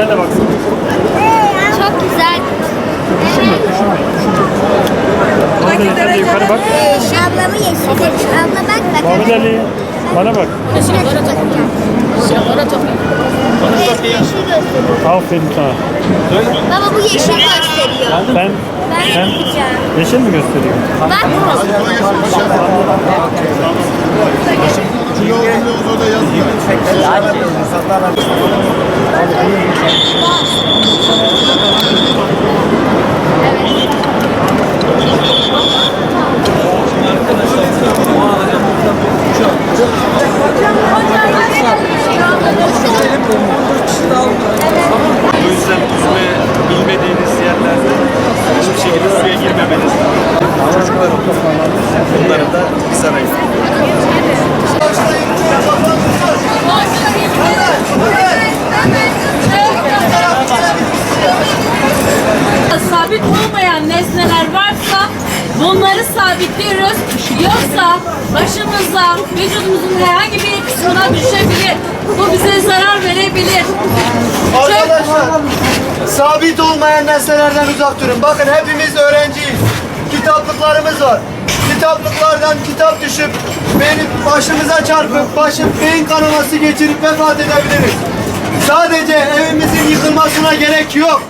Sen de baksana. Çok güzel. Muhammed Ali yukarı bak. Ablamı yeşil. Abla bak bak. Muhammed Ali bana bak. Yeşil gösteriyor. Aferin sana. Baba bu yeşil gösteriyor. Ben yapacağım. yeşil mi gösteriyor? Bak. Olduğunuz orada yazıyor. O Başımıza, vücudumuzun herhangi bir kısmına düşebilir. Bu bize zarar verebilir. Arkadaşlar sabit olmayan nesnelerden uzak durun. Bakın hepimiz öğrenciyiz. Kitaplıklarımız var. Kitaplıklardan kitap düşüp benim başımıza çarpıp başım beyin kanaması geçirip vefat edebiliriz. Sadece evimizin yıkılmasına gerek yok.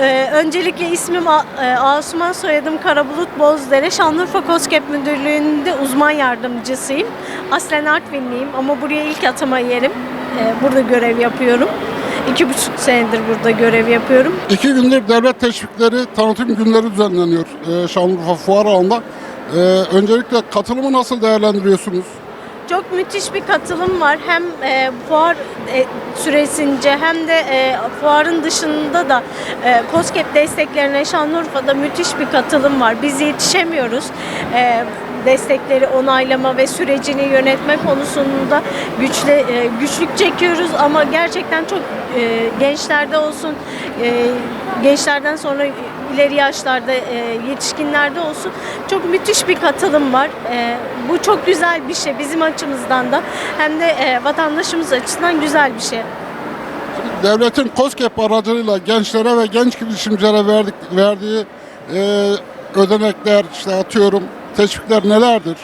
Ee, öncelikle ismim A- e, Asuman, soyadım Karabulut Bozdere. Şanlıurfa KOSGEB Müdürlüğü'nde uzman yardımcısıyım. Aslen Artvinliyim ama buraya ilk atama yerim. Ee, burada görev yapıyorum. İki buçuk senedir burada görev yapıyorum. İki gündür devlet teşvikleri, tanıtım günleri düzenleniyor e, Şanlıurfa Fuar Alanı'nda. E, öncelikle katılımı nasıl değerlendiriyorsunuz? Çok müthiş bir katılım var. Hem e, fuar e, süresince hem de e, fuarın dışında da e, KOSGEB desteklerine Şanlıurfa'da müthiş bir katılım var. Biz yetişemiyoruz. E, destekleri onaylama ve sürecini yönetme konusunda güçle e, güçlük çekiyoruz ama gerçekten çok e, gençlerde olsun e, gençlerden sonra ileri yaşlarda e, yetişkinlerde olsun çok müthiş bir katılım var. E, bu çok güzel bir şey bizim açımızdan da hem de e, vatandaşımız açısından güzel bir şey. Devletin KOSGEB aracılığıyla gençlere ve genç girişimcilere verdik, verdiği e, ödenekler, işte atıyorum teşvikler nelerdir?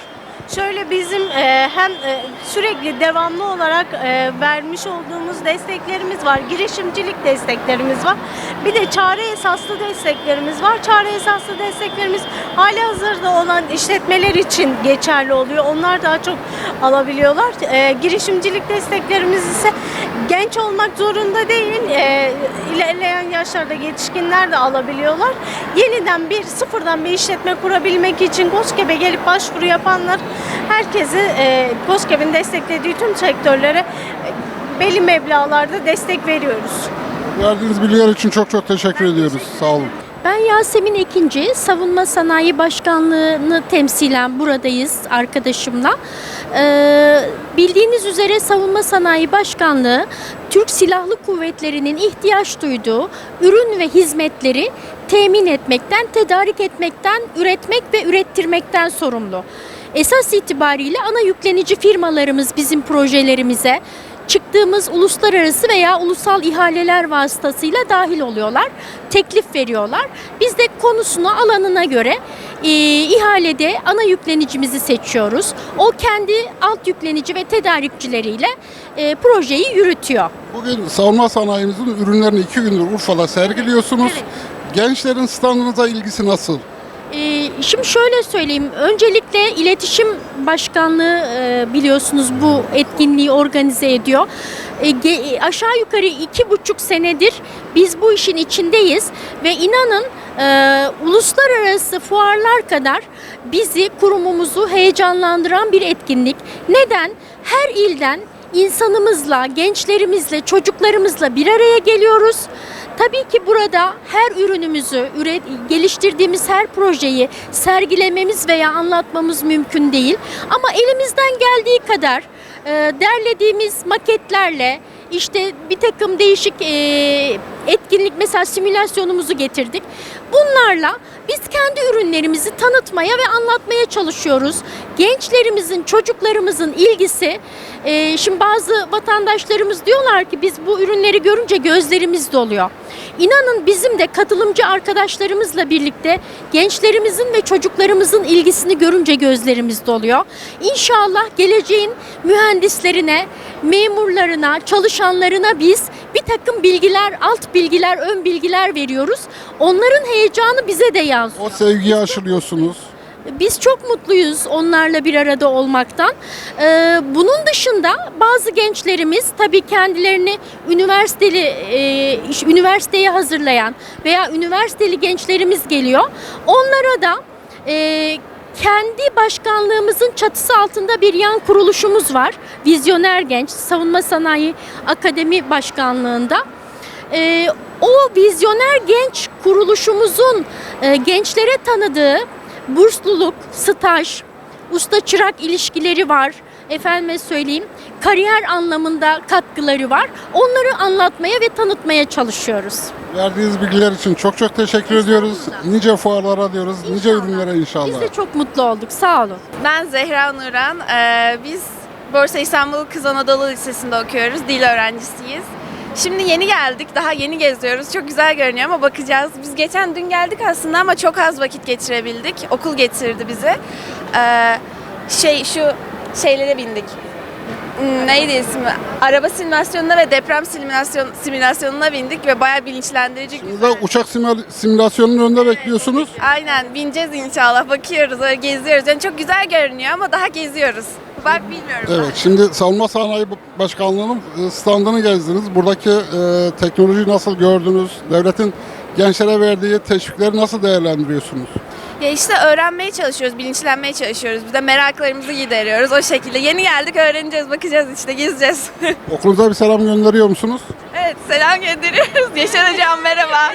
Şöyle bizim e, hem e, sürekli devamlı olarak e, vermiş olduğumuz desteklerimiz var. Girişimcilik desteklerimiz var. Bir de çare esaslı desteklerimiz var. Çare esaslı desteklerimiz hali hazırda olan işletmeler için geçerli oluyor. Onlar daha çok alabiliyorlar. E, girişimcilik desteklerimiz ise genç olmak zorunda değil. E, ilerleyen yaşlarda yetişkinler de alabiliyorlar. Yeniden bir sıfırdan bir işletme kurabilmek için KOSGEB'e gelip başvuru yapanlar herkesi e, KOSGEB'in desteklediği tüm sektörlere e, belli meblağlarda destek veriyoruz. Verdiğiniz bilgiler için çok çok teşekkür ediyoruz. Sağ olun. Ben Yasemin Ekinci, Savunma Sanayi Başkanlığı'nı temsilen buradayız arkadaşımla. Ee, bildiğiniz üzere Savunma Sanayi Başkanlığı, Türk Silahlı Kuvvetleri'nin ihtiyaç duyduğu ürün ve hizmetleri temin etmekten, tedarik etmekten, üretmek ve ürettirmekten sorumlu. Esas itibariyle ana yüklenici firmalarımız bizim projelerimize çıktığımız uluslararası veya ulusal ihaleler vasıtasıyla dahil oluyorlar. Teklif veriyorlar. Biz de konusuna, alanına göre e, ihalede ana yüklenicimizi seçiyoruz. O kendi alt yüklenici ve tedarikçileriyle e, projeyi yürütüyor. Bugün savunma sanayimizin ürünlerini iki gündür Urfa'da sergiliyorsunuz. Gençlerin standınıza ilgisi nasıl? Ee, Şimdi şöyle söyleyeyim. Öncelikle iletişim başkanlığı e, biliyorsunuz bu etkinliği organize ediyor. E, Aşağı yukarı iki buçuk senedir biz bu işin içindeyiz ve inanın e, uluslararası fuarlar kadar bizi kurumumuzu heyecanlandıran bir etkinlik. Neden? Her ilden insanımızla, gençlerimizle, çocuklarımızla bir araya geliyoruz. Tabii ki burada her ürünümüzü, üret, geliştirdiğimiz her projeyi sergilememiz veya anlatmamız mümkün değil. Ama elimizden geldiği kadar e, derlediğimiz maketlerle, işte bir takım değişik e, etkinlik mesela simülasyonumuzu getirdik. Bunlarla biz kendi ürünlerimizi tanıtmaya ve anlatmaya çalışıyoruz. Gençlerimizin, çocuklarımızın ilgisi, e, şimdi bazı vatandaşlarımız diyorlar ki biz bu ürünleri görünce gözlerimiz doluyor. İnanın bizim de katılımcı arkadaşlarımızla birlikte gençlerimizin ve çocuklarımızın ilgisini görünce gözlerimiz doluyor. İnşallah geleceğin mühendislerine, memurlarına, çalışanlarına biz bir takım bilgiler, alt bilgiler, ön bilgiler veriyoruz. Onların heyecanı bize de yansıyor. O sevgiyi aşılıyorsunuz. Biz çok mutluyuz onlarla bir arada olmaktan. Ee, bunun dışında bazı gençlerimiz tabii kendilerini üniversiteli e, üniversiteye hazırlayan veya üniversiteli gençlerimiz geliyor. Onlara da e, kendi başkanlığımızın çatısı altında bir yan kuruluşumuz var. Vizyoner Genç Savunma Sanayi Akademi Başkanlığında. Ee, o vizyoner genç kuruluşumuzun e, gençlere tanıdığı bursluluk, staj, usta çırak ilişkileri var. Efendime söyleyeyim, kariyer anlamında katkıları var. Onları anlatmaya ve tanıtmaya çalışıyoruz. Verdiğiniz bilgiler için çok çok teşekkür ediyoruz. Nice fuarlara diyoruz, nice ürünlere inşallah. Biz de çok mutlu olduk. Sağ olun. Ben Zehra Nuran. Ee, biz Borsa İstanbul Kız Anadolu Lisesi'nde okuyoruz. Dil öğrencisiyiz. Şimdi yeni geldik. Daha yeni geziyoruz. Çok güzel görünüyor ama bakacağız. Biz geçen dün geldik aslında ama çok az vakit geçirebildik. Okul getirdi bizi. Ee, şey şu şeylere bindik. Hmm, Neydi ismi? Araba simülasyonuna ve deprem simülasyon, simülasyonuna bindik ve bayağı bilinçlendirici Siz de uçak simüla- simülasyonunun önünde bekliyorsunuz. Aynen bineceğiz inşallah. Bakıyoruz, öyle geziyoruz. Yani çok güzel görünüyor ama daha geziyoruz. Bak bilmiyorum. Evet, şimdi Savunma Sanayi Başkanlığı'nın e, standını gezdiniz. Buradaki e, teknolojiyi nasıl gördünüz? Devletin gençlere verdiği teşvikleri nasıl değerlendiriyorsunuz? Ya işte öğrenmeye çalışıyoruz, bilinçlenmeye çalışıyoruz. Bir de meraklarımızı gideriyoruz o şekilde. Yeni geldik, öğreneceğiz, bakacağız işte, gezeceğiz. Okulunuza bir selam gönderiyor musunuz? evet, selam gönderiyoruz. Yaşar Hocam merhaba.